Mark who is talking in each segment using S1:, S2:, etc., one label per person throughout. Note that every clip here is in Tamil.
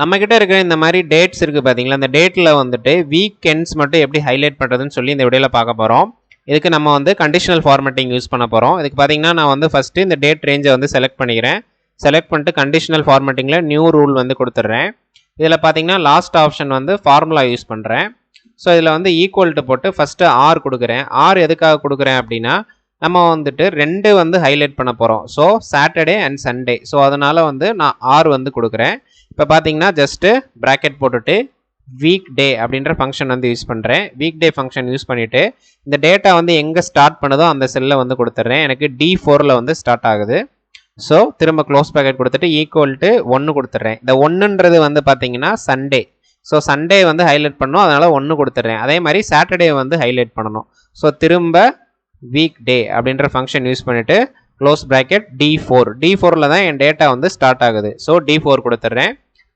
S1: நம்மக்கிட்ட இருக்கிற இந்த மாதிரி டேட்ஸ் இருக்குது பார்த்தீங்களா அந்த டேட்டில் வந்துட்டு வீக்கெண்ட்ஸ் மட்டும் எப்படி ஹைலைட் பண்ணுறதுன்னு சொல்லி இந்த வீடியோவில் பார்க்க போகிறோம் இதுக்கு நம்ம வந்து கண்டிஷனல் ஃபார்மேட்டிங் யூஸ் பண்ண போகிறோம் இதுக்கு பார்த்தீங்கன்னா நான் வந்து ஃபஸ்ட்டு இந்த டேட் ரேஞ்சை வந்து செலக்ட் பண்ணிக்கிறேன். செலக்ட் பண்ணிட்டு கண்டிஷனல் ஃபார்மேட்டிங்கில் நியூ ரூல் வந்து கொடுத்துட்றேன். இதில் பார்த்தீங்கன்னா லாஸ்ட் ஆப்ஷன் வந்து ஃபார்முலா யூஸ் பண்ணுறேன் ஸோ இதில் வந்து ஈக்குவல்ட்டு போட்டு ஃபஸ்ட்டு ஆர் கொடுக்குறேன். ஆர் எதுக்காக கொடுக்குறேன் அப்படின்னா நம்ம வந்துட்டு ரெண்டு வந்து ஹைலைட் பண்ண போகிறோம் so Saturday and Sunday so அதனால் வந்து நான் ஆர் வந்து கொடுக்குறேன். இப்போ பார்த்தீங்கன்னா ஜஸ்ட்டு ப்ராக்கெட் போட்டுட்டு வீக் டே அப்படின்ற ஃபங்க்ஷன் வந்து யூஸ் பண்ணுறேன் வீக் டே ஃபங்க்ஷன் யூஸ் பண்ணிவிட்டு இந்த டேட்டா வந்து எங்கே ஸ்டார்ட் பண்ணுதோ அந்த செல்லில் வந்து கொடுத்துட்றேன். எனக்கு டி ஃபோரில் வந்து ஸ்டார்ட் ஆகுது. ஸோ திரும்ப க்ளோஸ் பேக்கெட் கொடுத்துட்டு ஈக்குவல் டு ஒன்று கொடுத்துட்றேன். இந்த ஒன்றுன்றது வந்து பார்த்தீங்கன்னா சண்டே ஸோ சண்டே வந்து ஹைலைட் பண்ணணும் அதனால் ஒன்று கொடுத்துட்றேன். அதே மாதிரி சாட்டர்டே வந்து ஹைலைட் பண்ணணும். ஸோ திரும்ப வீக் டே அப்படின்ற ஃபங்க்ஷன் யூஸ் பண்ணிவிட்டு close bracket D four D ஃபோரில் தான் என் டேட்டா வந்து ஸ்டார்ட் ஆகுது. ஸோ டி ஃபோர் கொடுத்துட்றேன்.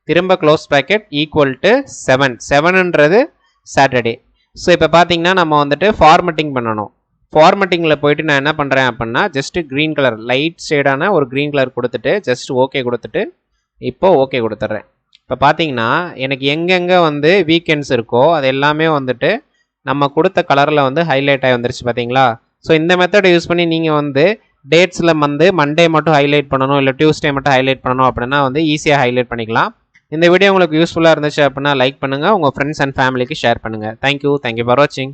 S1: திரும்ப close bracket equal to seven செவனுன்றது Saturday so இப்போ பார்த்தீங்கன்னா நம்ம வந்துட்டு ஃபார்மட்டிங் பண்ணணும். ஃபார்மட்டிங்கில் போயிட்டு நான் என்ன பண்ணுறேன் அப்படின்னா ஜஸ்ட்டு க்ரீன் கலர் லைட் ஷேடான ஒரு க்ரீன் கலர் கொடுத்துட்டு ஜஸ்ட் ஓகே கொடுத்துட்டு இப்போ ஓகே கொடுத்துட்றேன். இப்போ பார்த்தீங்கன்னா எனக்கு எங்கெங்கே வந்து வீக்கெண்ட்ஸ் இருக்கோ அது எல்லாமே வந்துட்டு நம்ம கொடுத்த கலரில் வந்து ஹைலைட் ஆகி வந்துருச்சு பார்த்தீங்களா ஸோ இந்த மெத்தடை யூஸ் பண்ணி நீங்கள் வந்து டேட்ஸில் வந்து மண்டே மட்டும் ஹைலைட் பண்ணணும் இல்லை டியூஸ்டே மட்டும் ஹைலைட் பண்ணணும் அப்படின்னா வந்து ஈஸியாக ஹைலைட் பண்ணிக்கலாம். இந்த வீடியோ உங்களுக்கு யூஸ்ஃபுல்லாக இருந்துச்சு அப்படின்னா லைக் பண்ணுங்கள் உங்கள் ஃப்ரெண்ட்ஸ் அண்ட் ஃபேமிலிக்கு ஷேர் பண்ணுங்கள் thank you thank you for வாட்சிங்